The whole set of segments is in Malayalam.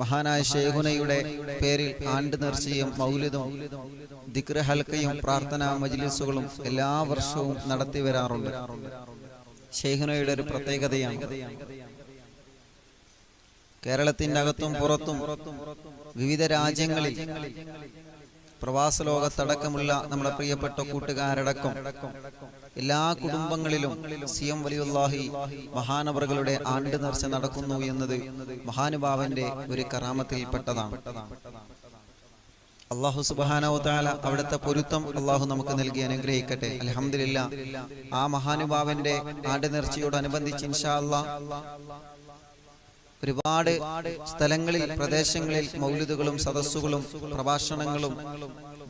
മഹാനായ ഷേഹുനയുടെ പേരിൽ ആണ്ട് നേർച്ചയും മൗലിദും ദിക്ര ഹൽക്കയും പ്രാർത്ഥനാ മജ്ലിസുകളും എല്ലാ വർഷവും നടത്തി വരാറുണ്ട്. ഷേഹുനയുടെ ഒരു പ്രത്യേകതയാണ്. കേരളത്തിന്റെ അകത്തും പുറത്തും വിവിധ രാജ്യങ്ങളിൽ പ്രവാസ ലോകത്തടക്കമുള്ള നമ്മുടെ പ്രിയപ്പെട്ട കൂട്ടുകാരടക്കം. എല്ലാ കുടുംബങ്ങളിലും സി എം വലിയുല്ലാഹി മഹാനവറുകളുടെ ആണ്ട് നേർച്ച നടക്കുന്നു എന്നത് മഹാനുഭാവന്റെ ഒരു കറാമത്തിൽപ്പെട്ടതാണ് അള്ളാഹു സുബാനവതാല അവിടുത്തെ പൊരുത്തം അള്ളാഹു നമുക്ക് നൽകി അനുഗ്രഹിക്കട്ടെ. അലഹമില്ല ആ മഹാനുഭാവന്റെ ആണ്ട് നേർച്ചയോടനുബന്ധിച്ച് ഇൻഷാ അല്ലാ ഒരുപാട് സ്ഥലങ്ങളിൽ പ്രദേശങ്ങളിൽ മൗലിദുകളും സദസ്സുകളും പ്രഭാഷണങ്ങളും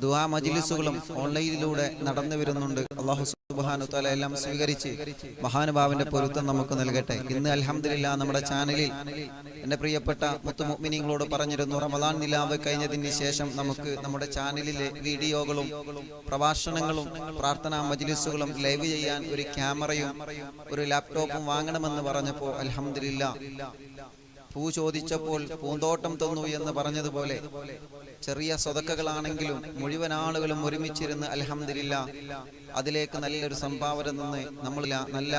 ദുആ മജിലിസുകളും ഓൺലൈനിലൂടെ നടന്നു വരുന്നുണ്ട്. അള്ളാഹു സുബാനു തല എല്ലാം സ്വീകരിച്ച് മഹാനുഭാവന്റെ പൊരുത്തം നമുക്ക് നൽകട്ടെ. ഇന്ന് അലഹമില്ല നമ്മുടെ ചാനലിൽ എന്റെ പ്രിയപ്പെട്ട മുത്തുമുഗ്മിനിങ്ങളോട് പറഞ്ഞിരുന്നു റമദാൻ നിലാവ് കഴിഞ്ഞതിന് ശേഷം നമുക്ക് നമ്മുടെ ചാനലിലെ വീഡിയോകളും പ്രഭാഷണങ്ങളും പ്രാർത്ഥനാ മജിലിസുകളും ലൈവ് ചെയ്യാൻ ഒരു ക്യാമറയും ഒരു ലാപ്ടോപ്പും വാങ്ങണമെന്ന് പറഞ്ഞപ്പോൾ അലഹമില്ല പൂ ചോദിച്ചപ്പോൾ പൂന്തോട്ടം തന്നു എന്ന് പറഞ്ഞതുപോലെ ചെറിയ സ്വതക്കകളാണെങ്കിലും മുഴുവൻ ആളുകളും ഒരുമിച്ചിരുന്ന് അലഹമില്ല അതിലേക്ക് നല്ലൊരു സംഭാവന നിന്ന് നമ്മൾ നല്ല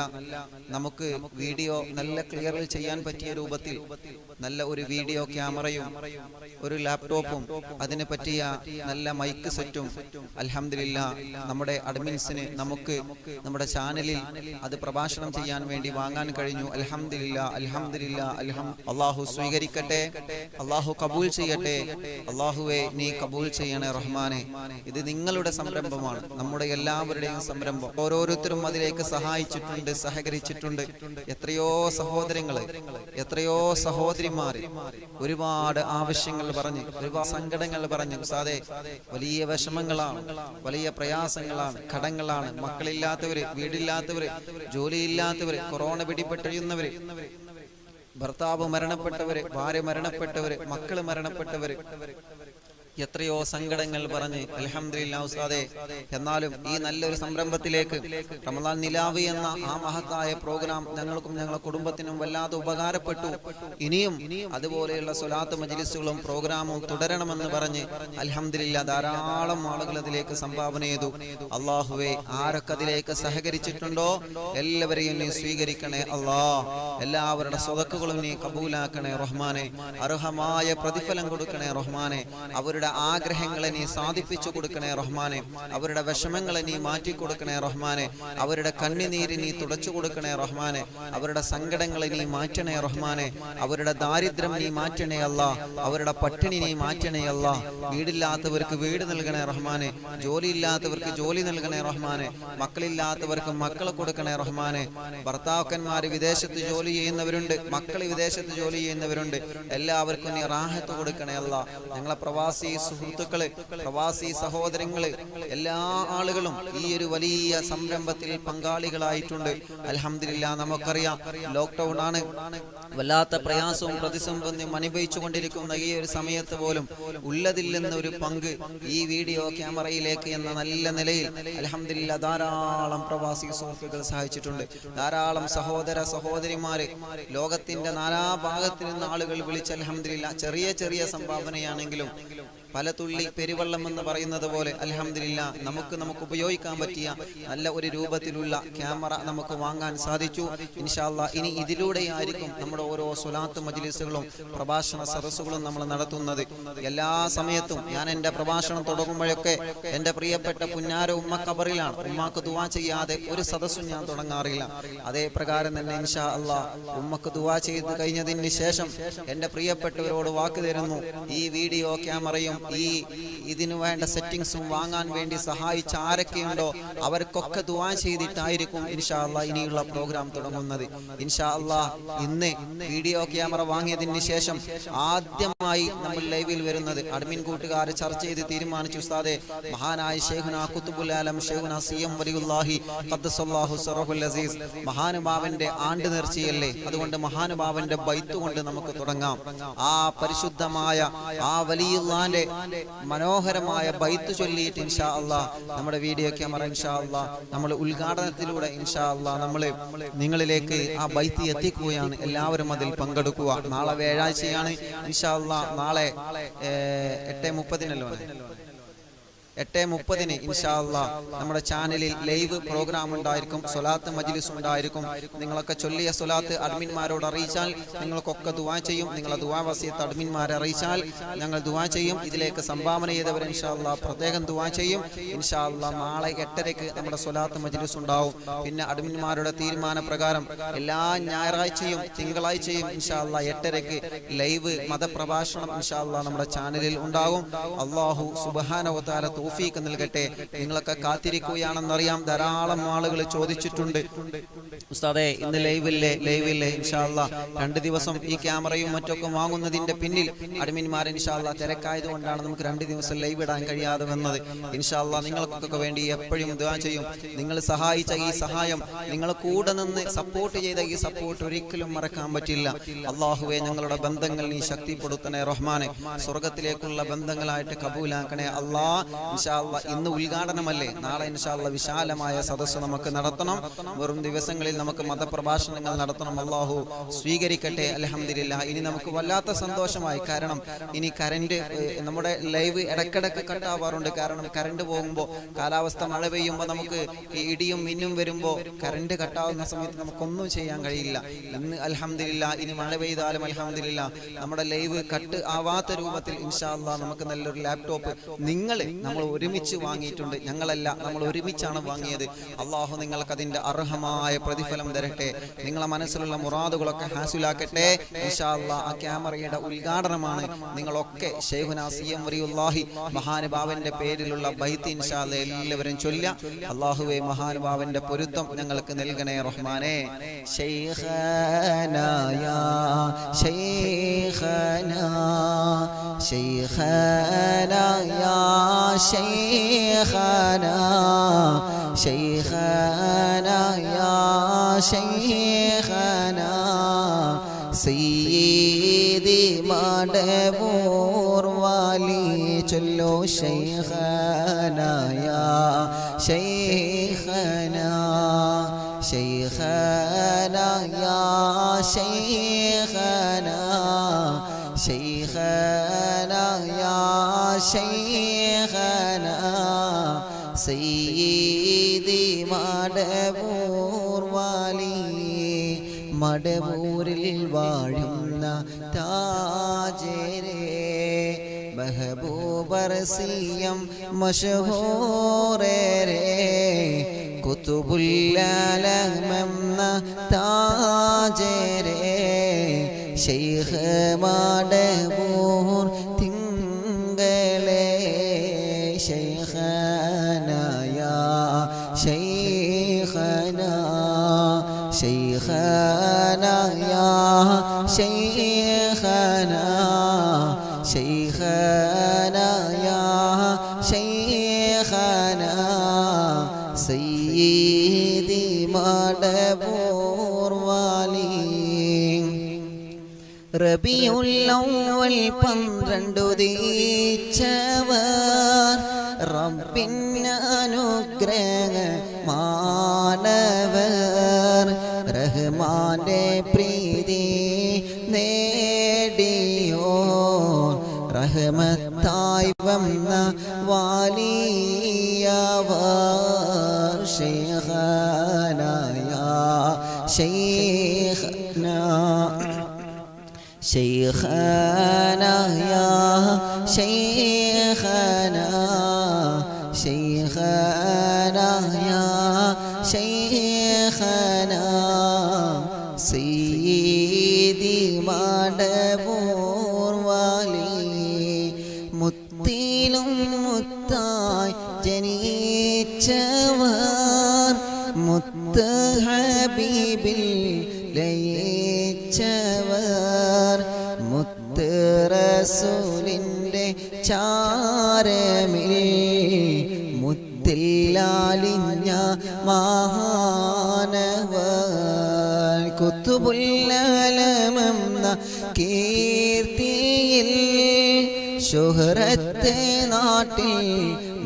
നമുക്ക് വീഡിയോ നല്ല ക്ലിയറിൽ ചെയ്യാൻ പറ്റിയ രൂപത്തിൽ നല്ല ഒരു വീഡിയോ ക്യാമറയും ഒരു ലാപ്ടോപ്പും അതിനെ പറ്റിയ നല്ല മൈക്ക് സെറ്റും അലഹമില്ല നമ്മുടെ അഡ്മിൻസിന് നമുക്ക് നമ്മുടെ ചാനലിൽ അത് പ്രഭാഷണം ചെയ്യാൻ വേണ്ടി വാങ്ങാൻ കഴിഞ്ഞു. അലഹമില്ല അലഹമില്ല അൽഹം അള്ളാഹു സ്വീകരിക്കട്ടെ അള്ളാഹു കബൂൽ ചെയ്യട്ടെ അള്ളാഹുവെ നീ കബൂൽ ചെയ്യണേ റഹ്മാനെ. ഇത് നിങ്ങളുടെ സംരംഭമാണ്. നമ്മുടെ എല്ലാവരുടെയും സംരംഭം. ഓരോരുത്തരും അതിലേക്ക് സഹായിച്ചിട്ടുണ്ട് സഹകരിച്ചിട്ടുണ്ട്. എത്രയോ സഹോദരങ്ങൾ എത്രയോ സഹോദരിമാര് ഒരുപാട് ആവശ്യങ്ങൾ പറഞ്ഞ് ഒരുപാട് സങ്കടങ്ങൾ പറഞ്ഞു. സാതെ വലിയ വിഷമങ്ങളാണ് വലിയ പ്രയാസങ്ങളാണ് കടങ്ങളാണ്. മക്കളില്ലാത്തവര് വീടില്ലാത്തവര് ജോലിയില്ലാത്തവര് കൊറോണ പിടിപെട്ടഴിയുന്നവര് ഭർത്താവ് മരണപ്പെട്ടവര് ഭാര്യ മരണപ്പെട്ടവര് മക്കൾ മരണപ്പെട്ടവര് എത്രയോ സങ്കടങ്ങൾ പറഞ്ഞ് അലഹമില്ല എന്നാലും ഈ നല്ലൊരു സംരംഭത്തിലേക്ക് റമദാൻ നിലാവ് എന്ന ആ മഹത്തായ പ്രോഗ്രാം ഞങ്ങൾക്കും ഞങ്ങളുടെ കുടുംബത്തിനും വല്ലാതെ ഉപകാരപ്പെട്ടു. ഇനിയും അതുപോലെയുള്ള സ്വലാത്ത് മജ്ലിസുകളും പ്രോഗ്രാമും തുടരണമെന്ന് പറഞ്ഞ് അലഹമില്ല ധാരാളം ആളുകൾ അതിലേക്ക് സംഭാവന ചെയ്തു. അള്ളാഹുവെ ആരൊക്കെ അതിലേക്ക് സഹകരിച്ചിട്ടുണ്ടോ? എല്ലാവരെയും നീ സ്വീകരിക്കണേ അള്ളാ എല്ലാവരുടെ സ്വതക്കുകളും നീ കബൂലാക്കണേ റഹ്മാനെ. അർഹമായ പ്രതിഫലം കൊടുക്കണേ റഹ്മാനെ. അവരുടെ ആഗ്രഹങ്ങളെ നീ സാധിപ്പിച്ചു കൊടുക്കണേ റഹ്മാനെ. അവരുടെ വിഷമങ്ങളെ നീ മാറ്റി കൊടുക്കണേ റഹ്മാനെ. അവരുടെ കണ്ണുനീര് നീ തുടച്ചു കൊടുക്കണേ റഹ്മാനെ. അവരുടെ സങ്കടങ്ങളെ നീ മാറ്റണേ റഹ്മാനെ. അവരുടെ ദാരിദ്ര്യം നീ മാറ്റണേ അല്ല. അവരുടെ പട്ടിണി നീ മാറ്റണേ അല്ല. വീടില്ലാത്തവർക്ക് വീട് നൽകണേ റഹ്മാനെ. ജോലിയില്ലാത്തവർക്ക് ജോലി നൽകണേ റഹ്മാനെ. മക്കളില്ലാത്തവർക്ക് മക്കളെ കൊടുക്കണേ റഹ്മാനെ. ഭർത്താക്കന്മാര് വിദേശത്ത് ജോലി ചെയ്യുന്നവരുണ്ട്. മക്കൾ വിദേശത്ത് ജോലി ചെയ്യുന്നവരുണ്ട്. എല്ലാവർക്കും നീ റാഹത്ത് കൊടുക്കണേ അല്ല. ഞങ്ങളെ പ്രവാസി സുഹൃത്തുക്കൾ പ്രവാസി സഹോദരങ്ങൾ എല്ലാ ആളുകളും ഈ ഒരു വലിയ സംരംഭത്തിൽ പങ്കാളികളായിട്ടുണ്ട്. അലഹമില്ല നമുക്കറിയാം ലോക്ക്ഡൌൺ ആണ്. വല്ലാത്ത പ്രയാസവും പ്രതിസന്ധിയും അനുഭവിച്ചു കൊണ്ടിരിക്കുന്ന ഈ ഒരു സമയത്ത് പോലും ഉള്ളതിൽ നിന്ന് ഒരു പങ്ക് ഈ വീഡിയോ ക്യാമറയിലേക്ക് എന്ന നല്ല നിലയിൽ അലഹമില്ല ധാരാളം പ്രവാസി സുഹൃത്തുക്കൾ സഹായിച്ചിട്ടുണ്ട്. ധാരാളം സഹോദര സഹോദരിമാര് ലോകത്തിന്റെ നാനാ ഭാഗത്തു നിന്ന് ആളുകൾ വിളിച്ച അലഹമില്ല ചെറിയ ചെറിയ സംഭാവനയാണെങ്കിലും പല തുള്ളി പെരുവെള്ളം എന്ന് പറയുന്നത് പോലെ അലഹമില്ല നമുക്ക് നമുക്ക് ഉപയോഗിക്കാൻ പറ്റിയ നല്ല ഒരു രൂപത്തിലുള്ള ക്യാമറ നമുക്ക് വാങ്ങാൻ സാധിച്ചു. ഇൻഷാല്ല ഇനി ഇതിലൂടെയായിരിക്കും നമ്മുടെ ഓരോ സ്വലാത്ത് മജ്ലിസുകളും പ്രഭാഷണ സദസ്സുകളും നമ്മൾ നടത്തുന്നത്. എല്ലാ സമയത്തും ഞാൻ എന്റെ പ്രഭാഷണം തുടങ്ങുമ്പോഴൊക്കെ എന്റെ പ്രിയപ്പെട്ട പുന്നാര ഉമ്മ കബറിലാണ് ഉമ്മാക്ക് ദുവാ ചെയ്യാതെ ഒരു സദസ്സും ഞാൻ തുടങ്ങാറില്ല. അതേ പ്രകാരം തന്നെ ഇൻഷാ അല്ലാ ഉമ്മക്ക് ദുവാ ചെയ്ത് കഴിഞ്ഞതിന് ശേഷം എന്റെ പ്രിയപ്പെട്ടവരോട് വാക്ക് തരുന്നു. ഈ വീഡിയോ ക്യാമറയും ഈ ഇതിനു വേണ്ട സെറ്റിംഗ്സും വാങ്ങാൻ വേണ്ടി സഹായിച്ച ആരൊക്കെയുണ്ടോ അവർക്കൊക്കെ ദുവാ ചെയ്തിട്ടായിരിക്കും ഇൻഷാ അല്ലാ ഇനിയുള്ള പ്രോഗ്രാം തുടങ്ങുന്നത്. ഇൻഷാ അല്ലാ ഇന്ന് വീഡിയോ ക്യാമറ വാങ്ങിയതിന് ശേഷം ആദ്യമായി നമ്മൾ ലൈവിൽ വരുന്നത് അഡ്മിൻ കൂട്ടുകാർ ചർച്ച ചെയ്ത് തീരുമാനിച്ചു. ഉസ്താദെ മഹാനായ ഷെയ്ഖുന കുത്തുബുൽ ആലം ഷെയ്ഖുന സി എം വലിയുല്ലാഹി ഖദ്ദസല്ലാഹു സറഹുൽ അസീസ് മഹാനുഭാവന്റെ ആണ്ട് നേർച്ചയല്ലേ? അതുകൊണ്ട് മഹാനുഭാവന്റെ ബൈത്ത് കൊണ്ട് നമുക്ക് തുടങ്ങാം. ആ പരിശുദ്ധമായ ആ വലിയുള്ളാന്റെ മനോഹരമായ ബൈത്ത് ചൊല്ലിയിട്ട് ഇൻഷാ അള്ളാ നമ്മുടെ വീഡിയോ ക്യാമറ ഇൻഷാ അള്ളാ നമ്മൾ ഉദ്ഘാടനത്തിലൂടെ ഇൻഷാ അള്ളാ നമ്മൾ നിങ്ങളിലേക്ക് ആ ബൈത്ത് എത്തിക്കുകയാണ്. എല്ലാവരും അതിൽ പങ്കെടുക്കുക. നാളെ വ്യാഴാഴ്ചയാണ് ഇൻഷാ അള്ളാ. നാളെ എട്ട് മുപ്പതിനല്ലോ എട്ട് മുപ്പതിന് ഇൻഷാല്ല നമ്മുടെ ചാനലിൽ ലൈവ് പ്രോഗ്രാം ഉണ്ടായിരിക്കും സൊലാത്ത് മജ്ലിസ് ഉണ്ടായിരിക്കും. നിങ്ങളൊക്കെ ചൊല്ലിയ സൊലാത്ത് അഡ്മിന്മാരോട് അറിയിച്ചാൽ നിങ്ങൾക്കൊക്കെ ദുവാ ചെയ്യും. നിങ്ങളെ ദുവാ വസിയത്ത് അഡ്മിന്മാരെ അറിയിച്ചാൽ ഞങ്ങൾ ദുവാ ചെയ്യും. ഇതിലേക്ക് സംഭാവന ചെയ്തവർ ഇൻഷാല്ല പ്രത്യേകം ദുവാ ചെയ്യും. ഇൻഷാല്ല നാളെ എട്ടരയ്ക്ക് നമ്മുടെ സൊലാത്ത് മജ്ലിസ് ഉണ്ടാവും. പിന്നെ അഡ്മിന്മാരുടെ തീരുമാന പ്രകാരം എല്ലാ ഞായറാഴ്ചയും തിങ്കളാഴ്ചയും ഇൻഷാല്ല എട്ടരയ്ക്ക് ലൈവ് മതപ്രഭാഷണം ഇൻഷാല്ല നമ്മുടെ ചാനലിൽ ഉണ്ടാവും അള്ളാഹു സുബാനവതാല തോഫീക്ക് നൽകട്ടെ. നിങ്ങളൊക്കെ കാത്തിരിക്കുകയാണെന്നറിയാം. ധാരാളം ആളുകൾ ചോദിച്ചിട്ടുണ്ട്. ഉസ്താദെ ഇന്ന് ലൈവില്ലേ? ലൈവില്ലേ? ഇൻഷാല്ല രണ്ട് ദിവസം ഈ ക്യാമറയും മറ്റൊക്കെ വാങ്ങുന്നതിന്റെ പിന്നിൽ അഡ്മിന്മാർ ഇൻഷാല്ല തിരക്കായതുകൊണ്ടാണ് നമുക്ക് രണ്ട് ദിവസം ലൈവ് ഇടാൻ കഴിയാതെ വന്നത്. ഇൻഷാല്ല നിങ്ങൾക്കൊക്കെ വേണ്ടി എപ്പോഴും ദുആ ചെയ്യും. നിങ്ങൾ സഹായിച്ച ഈ സഹായം നിങ്ങൾ കൂടെ നിന്ന് സപ്പോർട്ട് ചെയ്ത ഈ സപ്പോർട്ട് ഒരിക്കലും മറക്കാൻ പറ്റില്ല. അള്ളാഹുവെ ഞങ്ങളുടെ ബന്ധങ്ങൾ നീ ശക്തിപ്പെടുത്തണേ റഹ്മാനെ. സ്വർഗത്തിലേക്കുള്ള ബന്ധങ്ങളായിട്ട് കബൂലാക്കണേ അള്ളാ ഇൻഷാല്ല ഇന്ന് ഉദ്ഘാടനമല്ലേ? നാളെ ഇൻഷാല്ല വിശാലമായ സദസ്സ് നമുക്ക് നടത്തണം. വെറും ദിവസങ്ങളിൽ നമുക്ക് മതപ്രഭാഷണങ്ങൾ നടത്തണം. അള്ളാഹു സ്വീകരിക്കട്ടെ. അലഹമില്ല ഇനി നമുക്ക് വല്ലാത്ത സന്തോഷമായി. കാരണം ഇനി കരണ്ട് നമ്മുടെ ലൈവ് ഇടക്കിടക്ക് കട്ടാവാറുണ്ട് കാരണം കരണ്ട് പോകുമ്പോൾ കാലാവസ്ഥ മഴ പെയ്യുമ്പോൾ നമുക്ക് ഇടിയും മിന്നും വരുമ്പോൾ കരണ്ട് കട്ടാവുന്ന സമയത്ത് നമുക്കൊന്നും ചെയ്യാൻ കഴിയില്ല. ഇന്ന് അലഹമില്ല ഇനി മഴ പെയ്താലും അലഹമില്ല നമ്മുടെ ലൈവ് കട്ട് ആവാത്ത രൂപത്തിൽ ഇൻഷാല്ല നമുക്ക് നല്ലൊരു ലാപ്ടോപ്പ് നിങ്ങൾ ഒരുമിച്ച് വാങ്ങിയിട്ടുണ്ട്. ഞങ്ങളല്ല നമ്മൾ ഒരുമിച്ചാണ് വാങ്ങിയത്. അള്ളാഹു നിങ്ങൾക്ക് അതിന്റെ അർഹമായ പ്രതിഫലം തരട്ടെ. നിങ്ങളെ മനസ്സിലുള്ള മുറാദുകളൊക്കെ ഹാസിലാക്കട്ടെ. ആ ക്യാമറയുടെ ഉദ്ഘാടനമാണ് നിങ്ങളൊക്കെ മഹാനുഭാവന്റെ പേരിലുള്ള ബൈത്ത് എല്ലാവരും ചൊല്ല അള്ളാഹുവെ മഹാനുഭാവന്റെ പൊരുത്തം ഞങ്ങൾക്ക് നൽകണേ റഹ്മാനെ. ഷെയ്ഖനായ ഷെയ്ഖന شيخنا شيخنا يا شيخنا سيدي مدبور والي چلو شيخنا يا شيخنا شيخنا يا شيخنا. شيخنا سيدي മടവൂർ വാലി മടവൂരിൽ വാഴുന്ന താജരെ മെഹബൂബർസിയം മഷഹൂറേ കുത്തുബുല്ലമെന്ന താജരെ ശൈഖ് മാടവൂർ ശൈഖനായ ശൈഖന ശൈഖനായ ശൈഖന സയ്യിദി മടവൂർ വാലി റബിയുല്ലവൽ പന്ത്രണ്ടു ദീച്ചവർ റബ്ബിനനുഗ്രഹ മാനവർ റഹ്മാന്റെ شيخنا يا شيخنا. ശുഹരത്തെ നാട്ടിൽ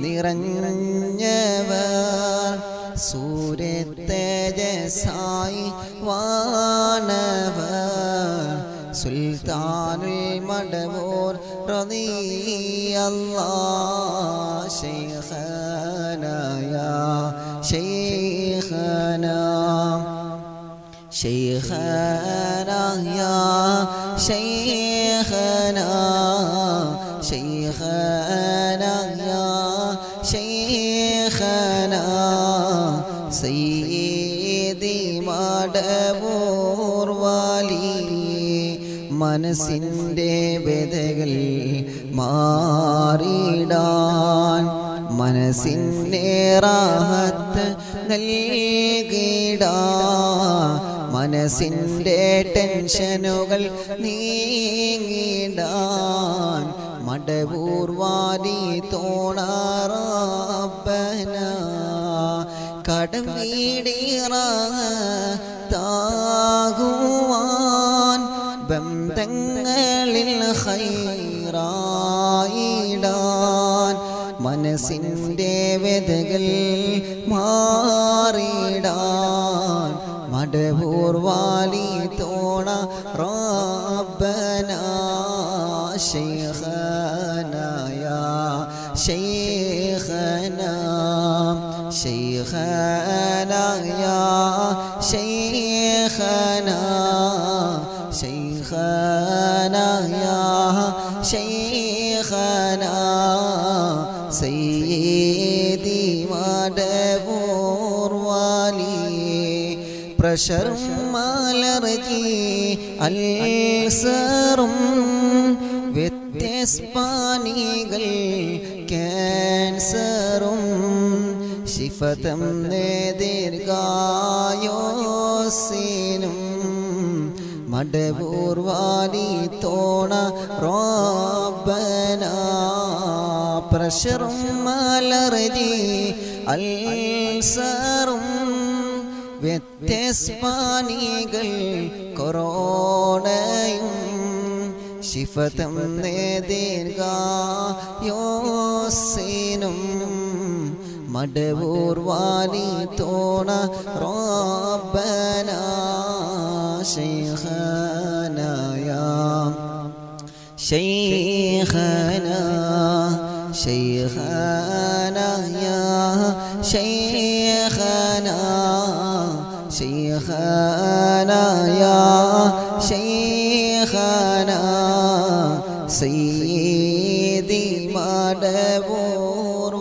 നിറഞ്ഞവർ സൂര്യത്തേജസായി വാണവർ. സുൽത്താനിൽ മടവോർ റതിയല്ലാ ശൈഖനായ ശൈഖന. ശൈഖനായ മനസ്സിന്റെ വ്യതകൾ മാറിടാൻ മനസ്സിന്റെ റാഹത്ത് നൽകിടാൻ മനസ്സിന്റെ ടെൻഷനുകൾ നീങ്ങിടാൻ മടപൂർവാരി തോണാറാപ്പന. കടം താകുവാൻ ഹൈറായിടാൻ മനസ്സിന്റെ വെതകൾ മാറിടാൻ മടപൂർവാലി തോണ റബ്ബന ശൈഖനായ ശൈഖന ശൈഖനായ പ്രഷറും അലർജി അൽസറും വ്യത്യസ്പാനികൾ ക്യാൻസറും ശിഫതം ദീർഘായോസിനും മടവൂർ വാലി തോണ റോബന പ്രഷറും അലർജി അൽസറും വ്യത്യസ്മാനികൾ കൊറോണയും ശിഫതം നേതീർഗായോസിനും മടവൂർവാലി തോണ റോബനായ ശൈഖനയ ശൈഖന ശൈ شيخنا يا شيخنا سيدي مدبور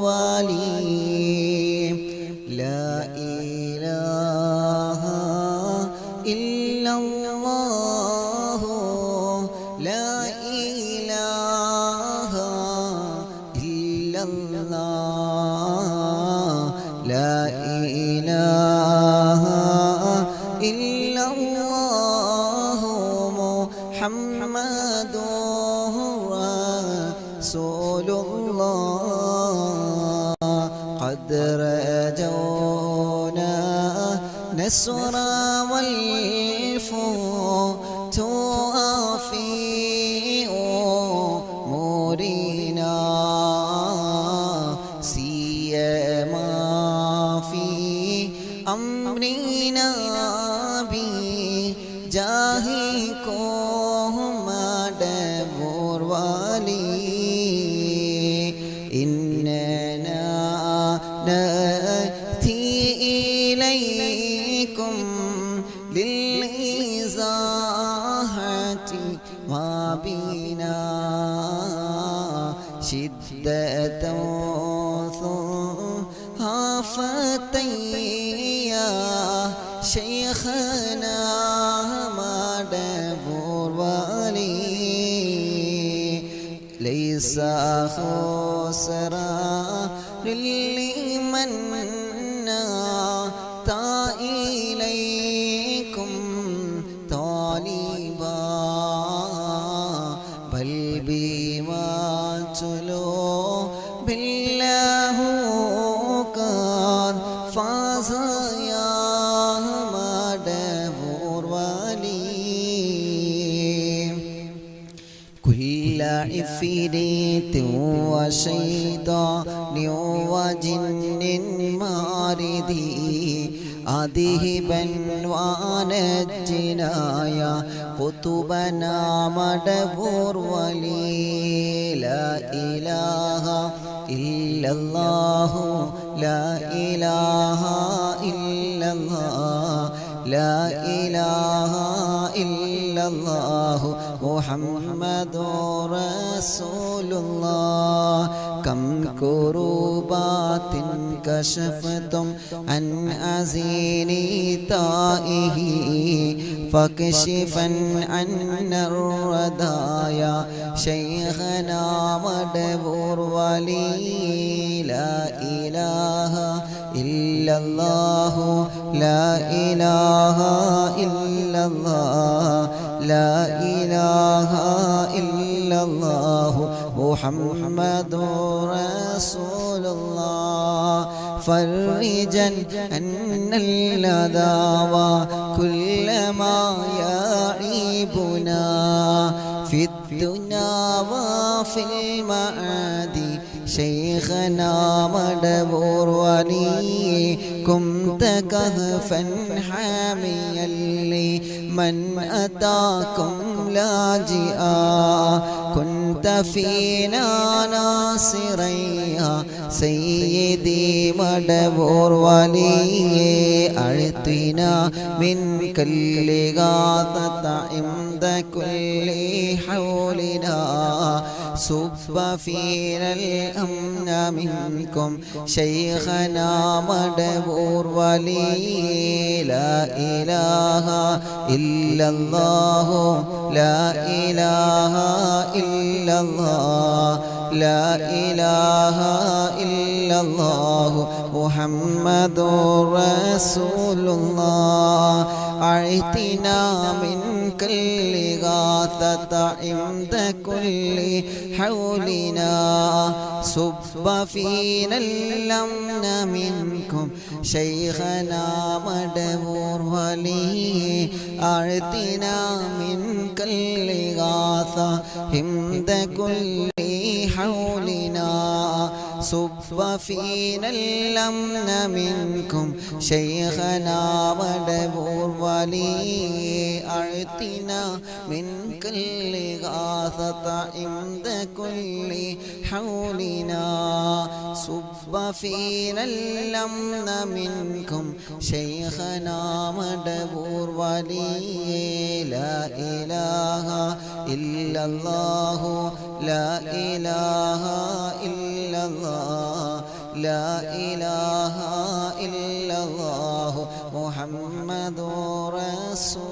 ساسو سرا للي من من ജിന്നിന്മാരിതി അതിഹിബൻ പുതുബനാമടപൂർവലീല ഇലാഹ ഇല്ലല്ലാഹു ലാ ഇലാഹ ഇല്ലല്ലാഹ ലാ ഇലാഹ ഇല്ലല്ലാഹ محمد رسول الله كم كروبات كشفتم عن أزين تائه فاكشفا عنا الردايا. شيخنا مدبور ولي لا إله إلا الله. لا إله إلا الله. لا إله إلا الله محمد رسول الله. فرجا أن الأذى كل ما يعيبنا في الدنيا وفي المعاد. شيخنا مدبور كنت كهفا حاميا لي. من أتاكم لاجئا كنت فينا ناصريا سيدي مدبور ولي أعطنا منك الإغاثة عند كل حولنا صب فينا الأمن منكم شيخنا مدبور ولي لا إله إلا الله لا إله إلا الله لا إله إلا الله محمد رسول الله أعتنا من كل غاثة عند كل حولنا. صب فينا اللمن منكم. شيخنا مدبور ولي أعتنا من كل غاثة عند كل حولنا. صب فينا الأمن منكم شيخنا مدبور ولي أعطنا منك الإغاثة عند كل حولنا صب فينا الأمن منكم. شيخنا مدبور ولي لا إله إلا الله. لا إله إلا الله. لا إله إلا الله. محمد رسول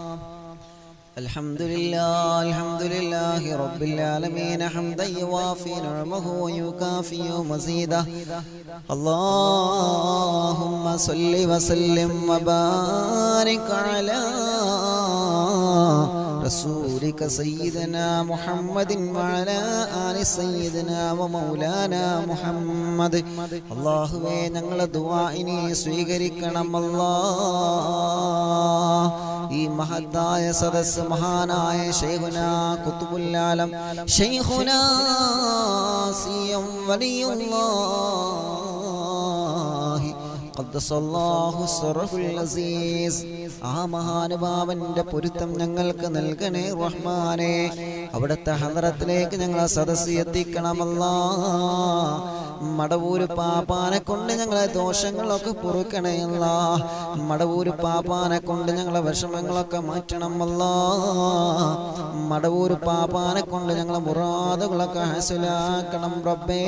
الحمد لله الحمد لله رب العالمين حمدا يوافي نعمه ويكافي مزيده اللهم صل وسلم وبارك على رسولك سيدنا محمد وعلى آل سيدنا ومولانا മുഹമ്മദ് അള്ളാഹുവേ ഞങ്ങളെ ദുആഇനെ സ്വീകരിക്കണം അല്ലാ ഈ മഹത്തായ സദസ് മഹാനായ ശൈഖുന കുത്തുബുല്ലാലം ശൈഖുന സിയം വലിയുല്ലാഹി ഖദ്ദസല്ലാഹു സിറഹുൽ അസീസ് ആ മഹാനുഭാവന്റെ പൊരുത്തം ഞങ്ങൾക്ക് നൽകണേ റഹ്മാനെ. അവിടുത്തെ ഹദറത്തിലേക്ക് ഞങ്ങളെ സദസ് എത്തിക്കണമല്ല. മടവൂര് പാപ്പാനെ കൊണ്ട് ഞങ്ങളെ ദോഷങ്ങളൊക്കെ പൊറുക്കണയല്ല മടവൂര് പാപ്പാനെ കൊണ്ട് ഞങ്ങളെ വിഷമങ്ങളൊക്കെ മാറ്റണമല്ല. മടവൂര് പാപ്പാനെ കൊണ്ട് ഞങ്ങളെ മുറാദുകളൊക്കെ ഹാസിലാക്കണം റബ്ബേ.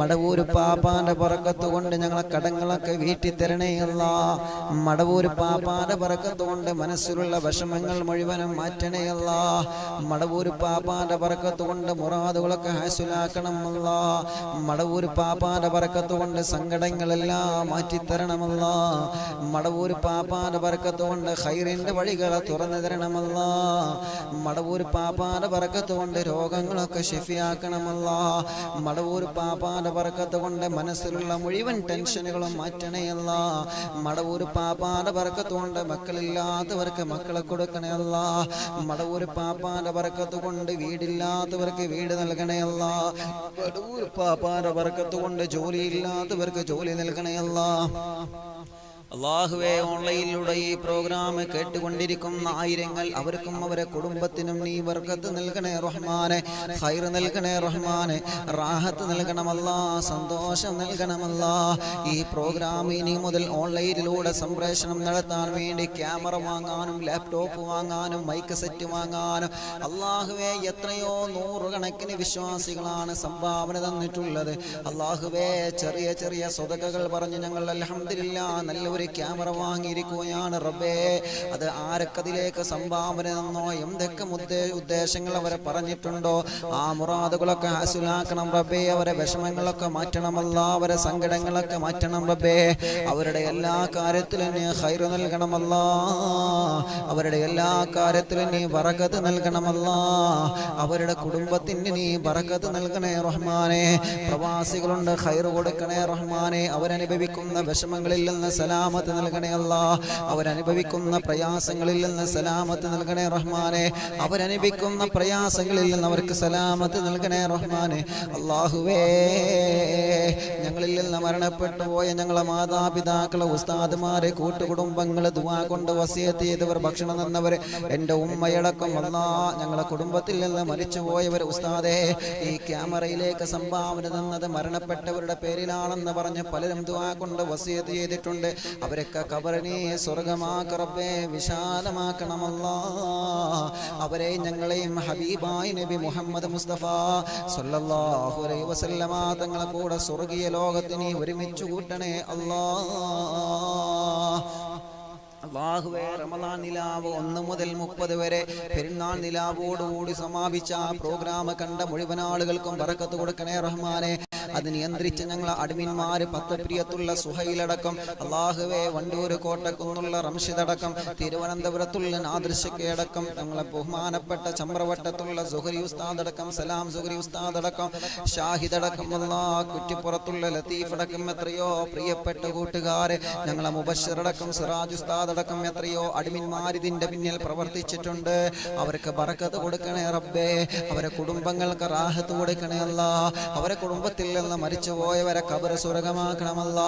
മടവൂര് പാപ്പാന്റെ പുറക്കത്ത് കൊണ്ട് ഞങ്ങളെ കടങ്ങളൊക്കെ വീട്ടി തരണേയല്ല. മടവൂര് പാപാന പറക്കത്തുകൊണ്ട് മനസ്സിലുള്ള വിഷമങ്ങൾ മുഴുവനും മാറ്റണേയല്ല. മടവൂര് പാപ്പാന്റെ പറക്കത്തുകൊണ്ട് മുറാദുകളൊക്കെ ഹാസിലാക്കണമല്ല. മടവൂര് പാപ്പാന്റെ പറക്കത്തുകൊണ്ട് സങ്കടങ്ങളെല്ലാം മാറ്റിത്തരണമല്ല. മടവൂര് പാപ്പാന്റെ പറക്കത്തുകൊണ്ട് ഹൈറിന്റെ വഴികളെ തുറന്നു തരണമല്ല. മടവൂർ പാപ്പാന്റെ പറക്കത്തുകൊണ്ട് രോഗങ്ങളൊക്കെ ഷിഫിയാക്കണമല്ല മടവൂർ പാപ്പാന്റെ പറക്കത്തുകൊണ്ട് മനസ്സിലുള്ള മുഴുവൻ ടെൻഷനുകളും മാറ്റണേയല്ല മടവൂർ പാപ്പാന്റെ പറക്കത്തുകൊണ്ട് മക്കളില്ലാത്തവർക്ക് മക്കളെ കൊടുക്കണേയല്ല മടവൂർ പാപ്പാന്റെ ബറക്കത്ത് കൊണ്ട് വീടില്ലാത്തവർക്ക് വീട് നൽകണേയല്ല മടവൂർ പാപ്പാന്റെ ബറക്കത്ത് കൊണ്ട് ജോലിയില്ലാത്തവർക്ക് ജോലി നൽകണയല്ല അള്ളാഹുവെ ഓൺലൈനിലൂടെ ഈ പ്രോഗ്രാം കേട്ടുകൊണ്ടിരിക്കുന്ന ആയിരങ്ങൾ അവർക്കും അവരെ കുടുംബത്തിനും നീ വർഗത്ത് നൽകണേ റഹ്മാനെ. ഹൈർ നൽകണേ റഹ്മാനെ. റാഹത്ത് നൽകണമല്ല സന്തോഷം നൽകണമല്ല. ഈ പ്രോഗ്രാം ഇനി മുതൽ ഓൺലൈനിലൂടെ സംപ്രേഷണം നടത്താൻ വേണ്ടി ക്യാമറ വാങ്ങാനും ലാപ്ടോപ്പ് വാങ്ങാനും മൈക്ക് സെറ്റ് വാങ്ങാനും. അള്ളാഹുവെ എത്രയോ നൂറുകണക്കിന് വിശ്വാസികളാണ് സംഭാവന തന്നിട്ടുള്ളത്. അള്ളാഹുവെ ചെറിയ ചെറിയ സ്വതകകൾ പറഞ്ഞ് ഞങ്ങൾ അലഹമില്ല നല്ല ഒരു ക്യാമറ വാങ്ങിയിരിക്കുകയാണ് റബ്ബേ. അത് ആരക്കതിലേക്ക് സംഭാവന തന്നോ എന്തൊക്കെ ഉദ്ദേശങ്ങൾ അവരെ പറഞ്ഞിട്ടുണ്ടോ ആ മുറാദുകളൊക്കെ ഹാസുലാക്കണം റബ്ബേ. അവരെ വിഷമങ്ങളൊക്കെ മാറ്റണമല്ല അവരെ സങ്കടങ്ങളൊക്കെ മാറ്റണം റബ്ബേ. അവരുടെ എല്ലാ കാര്യത്തിലും നീ ഹൈറ് നൽകണമല്ല അവരുടെ എല്ലാ കാര്യത്തിലും നീ വറകത് നൽകണമല്ല അവരുടെ കുടുംബത്തിന് നീ വറകത് നൽകണേ റഹ്മാനെ. പ്രവാസികളുണ്ട് ഹൈറ് കൊടുക്കണേ റഹ്മാനെ. അവരനുഭവിക്കുന്ന വിഷമങ്ങളിൽ നിന്ന് സലാമത്ത് നൽകണേ അല്ല. അവരനുഭവിക്കുന്ന പ്രയാസങ്ങളിൽ നിന്ന് സലാമത്ത് നൽകണേ റഹ്മാനെ. അവരനുഭവിക്കുന്ന പ്രയാസങ്ങളിൽ നിന്ന് അവർക്ക് സലാമത്ത് നൽകണേ റഹ്മാനെ. അള്ളാഹുവേ ഞങ്ങളിൽ നിന്ന് മരണപ്പെട്ടു പോയ ഞങ്ങളെ മാതാപിതാക്കളെ ഉസ്താദ്മാരെ കൂട്ടുകുടുംബങ്ങളെ ദുവാ കൊണ്ട് വസിയത്ത് ചെയ്തവർ ഭക്ഷണം തന്നവർ എന്റെ ഉമ്മയടക്കം അല്ലാ. ഞങ്ങളെ കുടുംബത്തിൽ നിന്ന് മരിച്ചു പോയവർ ഉസ്താദേ ഈ ക്യാമറയിലേക്ക് സംഭാവന തന്നത് മരണപ്പെട്ടവരുടെ പേരിലാണെന്ന് പറഞ്ഞ് പലരും ദുവാ കൊണ്ട് വസിയത്ത് ചെയ്തിട്ടുണ്ട്. അവരൊക്കെ കബറിനെ സ്വർഗമാക്കറബേ വിശാലമാക്കണമല്ല. അവരെ ഞങ്ങളെയും ഹബീബായി നബി മുഹമ്മദ് മുസ്തഫ വസല്ലമ തങ്ങളെ കൂടെ സ്വർഗീയ ലോകത്തിനെ ഒരുമിച്ച് കൂട്ടണേ അല്ലാ. റമദാൻ നിലാവ് ഒന്ന് മുതൽ മുപ്പത് വരെ പെരുന്നാൾ നിലാവോടുകൂടി സമാപിച്ച ആ പ്രോഗ്രാം കണ്ട മുഴുവൻ ആളുകൾക്കും പറക്കത്ത് കൊടുക്കണേ റഹ്മാനെ. അത് നിയന്ത്രിച്ച് ഞങ്ങൾ അഡ്മിന്മാര് പത്ത് പ്രിയത്തുള്ള സുഹയിലടക്കം അള്ളാഹുവേ വണ്ടൂര് കോട്ടക്കുന്നുള്ള റംഷിദടക്കം. തിരുവനന്തപുരത്തുള്ള നാദൃശക്കയടക്കം ഞങ്ങളെ ബഹുമാനപ്പെട്ട ചമ്പ്രവട്ടത്തുള്ള സുഹരി ഉസ്താദടക്കം. സലാം സുഹരി ഉസ്താദടക്കം. ഷാഹിദടക്കം. അല്ലാ കുറ്റിപ്പുറത്തുള്ള ലത്തീഫ് അടക്കം എത്രയോ പ്രിയപ്പെട്ട കൂട്ടുകാരെ. ഞങ്ങളെ മുബഷറടക്കം സിറാജ് ഉസ്താദ് അടക്കം എത്രയോ അടിമിന്മാർ ഇതിന്റെ പിന്നിൽ പ്രവർത്തിച്ചിട്ടുണ്ട്. അവർക്ക് ബറക്കത്ത് കൊടുക്കണേ റബ്ബേ. അവരെ കുടുംബങ്ങൾക്ക് റാഹത്ത് കൊടുക്കണേ അല്ല. അവരെ കുടുംബത്തിൽ നിന്ന് മരിച്ചുപോയവരെ കബർ സ്വർഗമാക്കണമല്ല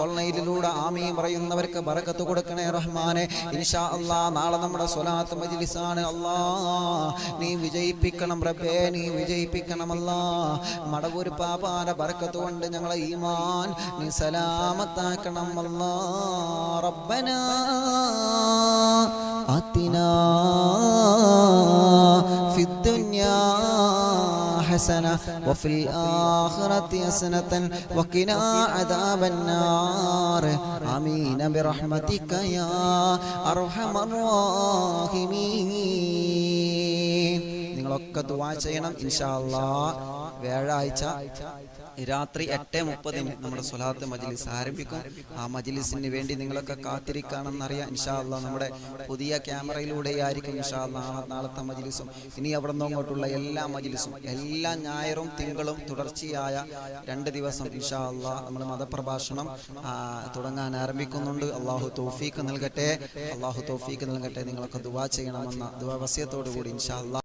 ഓൺലൈനിലൂടെ ആമീ പറയുന്നവർക്ക് ബറക്കത്ത് കൊടുക്കണേ റഹ്മാനെ. ഇൻഷാ അള്ളാ നാളെ നമ്മുടെ സ്വലാത്ത് മജിലിസാണ്. അള്ളാ നീ വിജയിപ്പിക്കണം റബ്ബേ നീ വിജയിപ്പിക്കണമല്ല. മടവൂർ പാപാന ബറക്കത്ത് കൊണ്ട് ഞങ്ങളെ ഈമാൻ നീ സലാമത്താക്കണം അല്ലാ. റബ്ബന അതിനാ ഫിദ്ദുന്യാ حسنة وفي الآخرة حسنة وقنا عذاب النار آمين برحمتك يا أرحم الراحمين നിങ്ങളൊക്കെ ദുവാ ചെയ്യണം ഇൻഷാ അല്ലാ വ്യാഴാഴ്ച രാത്രി എട്ട് മുപ്പതിന് നമ്മുടെ സ്വലാത്ത് മജ്ലിസ് ആരംഭിക്കും. ആ മജ്ലിസിന് വേണ്ടി നിങ്ങളൊക്കെ കാത്തിരിക്കാണെന്നറിയാം ഇൻഷാ അല്ലാ നമ്മുടെ പുതിയ ക്യാമറയിലൂടെ ആയിരിക്കും ഇൻഷാല്ല നാളെ നാളത്തെ മജ്ലിസും. ഇനി അവിടെ നിന്ന് അങ്ങോട്ടുള്ള എല്ലാ മജ്ലിസും. എല്ലാ ഞായറും തിങ്കളും തുടർച്ചയായ രണ്ട് ദിവസം ഇൻഷാല്ല നമ്മൾ മതപ്രഭാഷണം തുടങ്ങാൻ ആരംഭിക്കുന്നുണ്ട്. അള്ളാഹു തോഫീക്ക് നൽകട്ടെ. അള്ളാഹു തോഫീക്ക് നൽകട്ടെ. നിങ്ങളൊക്കെ ദുവാ ചെയ്യണമെന്ന ദുവാ കൂടി ഇൻഷാ അല്ലാ